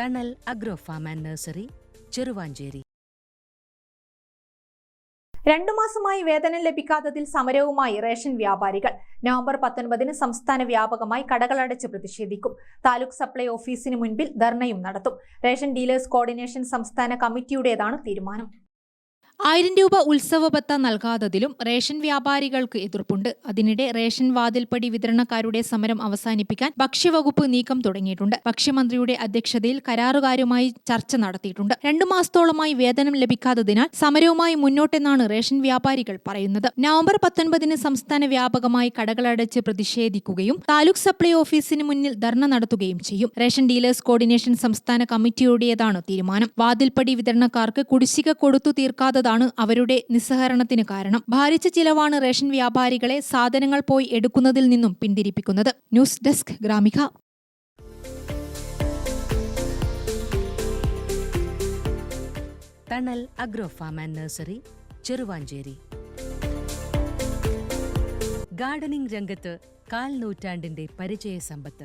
Thanal agro farm and nursery Cheruvanchery. രണ്ടു മാസമായി വേതനം ലഭിക്കാത്തതിൽ സമരവുമായി റേഷൻ വ്യാപാരികൾ. നവംബർ പത്തൊൻപതിന് സംസ്ഥാന വ്യാപകമായി കടകളടച്ച് പ്രതിഷേധിക്കും. താലൂക്ക് സപ്ലൈ ഓഫീസിന് മുൻപിൽ ധർണയും നടത്തും. റേഷൻ ഡീലേഴ്സ് കോർഡിനേഷൻ സംസ്ഥാന കമ്മിറ്റിയുടേതാണ് തീരുമാനം. ആയിരം രൂപ ഉത്സവ ബത്ത നൽകാത്തതിലും റേഷൻ വ്യാപാരികൾക്ക് എതിർപ്പുണ്ട്. അതിനിടെ റേഷൻ വാതിൽപ്പടി വിതരണക്കാരുടെ സമരം അവസാനിപ്പിക്കാൻ ഭക്ഷ്യവകുപ്പ് നീക്കം തുടങ്ങിയിട്ടുണ്ട്. ഭക്ഷ്യമന്ത്രിയുടെ അധ്യക്ഷതയിൽ കരാറുകാരുമായി ചർച്ച നടത്തിയിട്ടുണ്ട്. രണ്ടു മാസത്തോളമായി വേതനം ലഭിക്കാത്തതിനാൽ സമരവുമായി മുന്നോട്ടെന്നാണ് റേഷൻ വ്യാപാരികൾ പറയുന്നത്. നവംബർ പത്തൊൻപതിന് സംസ്ഥാന വ്യാപകമായി കടകളടച്ച് പ്രതിഷേധിക്കുകയും താലൂക്ക് സപ്ലൈ ഓഫീസിന് മുന്നിൽ ധർണ നടത്തുകയും ചെയ്യും. റേഷൻ ഡീലേഴ്സ് കോർഡിനേഷൻ സംസ്ഥാന കമ്മിറ്റിയുടേതാണ് തീരുമാനം. വാതിൽപ്പടി വിതരണക്കാർക്ക് കുടിശ്ശിക കൊടുത്തു തീർക്കാത്തതാണ് അവരുടെ നിസ്സഹരണത്തിന് കാരണം. ഭാരിച്ച ചിലവാണ് റേഷൻ വ്യാപാരികളെ സാധനങ്ങൾ പോയി എടുക്കുന്നതിൽ നിന്നും പിന്തിരിപ്പിക്കുന്നത്. News desk Gramika. Thanal agro farm and nursery Cheruvanchery. Gardening രംഗത്ത് കാൽ നൂറ്റാണ്ടിന്റെ പരിചയ സമ്പത്ത്.